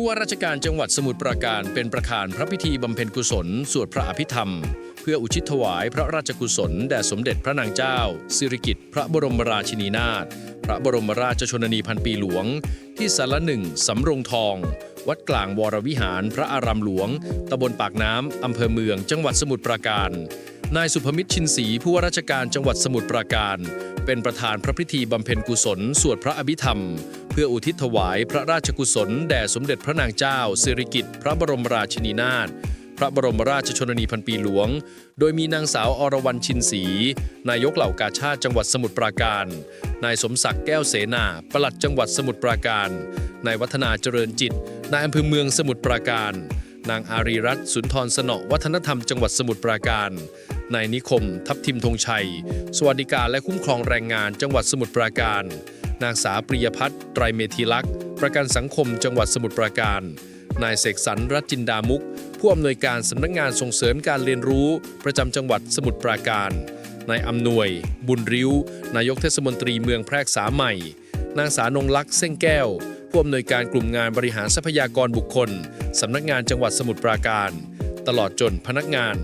ผู้ว่าราชการจังหวัดสมุทรปราการเป็นประธานพระพิธีบำเพ็ญกุศล สวดพระอภิธรรม เพื่ออุทิศถวายพระราชกุศล แด่สมเด็จพระนางเจ้า สิริกิติ์พระบรมราชินีนาถพระบรมราชชนนีพันปีหลวง ที่สารหนึ่งสำโรงทอง วัดกลางวรวิหาร พระอารามหลวงตำบลปากน้ำอำเภอเมือง จังหวัดสมุทรปราการนายสุภมิตรชินศรีผู้ว่าราชการจังหวัดสมุทรปราการ เป็นประธานพระพิธีบำเพ็ญกุศล สวดพระอภิธรรม พื่ออุทิศถวายพระราชกุศล แด่สมเด็จพระนางเจ้า สิริกิติ์พระบรมราชินีนาถพระบรมราชชนนีพันปีหลวง โดยมีนางสาวอรวรรณชินศรีนายกเหล่ากาชาติจังหวัดสมุทรปราการ นายสมศักดิ์แก้วเสนาปลัดจังหวัดสมุทรปราการ นายวัฒนาเจริญจิต นายอำเภอเมืองสมุทรปราการ นางอารีรัตน์สุนทรสนอวัฒนธรรมจังหวัดสมุทรปราการ นายนิคม ทัพทิมธงชัย สวัสดิการและคุ้มครองแรงงานจังหวัดสมุทรปราการ นางสาวปริยพัฒน์ไตรเมธีลักษ์ประกันสังคมจังหวัดสมุทรปราการ นายเสกสรรรัจินดามุก ผู้อำนวยการสำนักงานส่งเสริมการเรียนรู้ ประจำจังหวัดสมุทรปราการ นายอำนวย บุญริ้ว นายกเทศมนตรีเมืองแพรกษาใหม่ นางสานงลักษ์เส้งแก้ว ผู้อำนวยการกลุ่มงานบริหารทรัพยากรบุคคลสำนักงานจังหวัดสมุทรปราการ ตลอดจนพนักงาน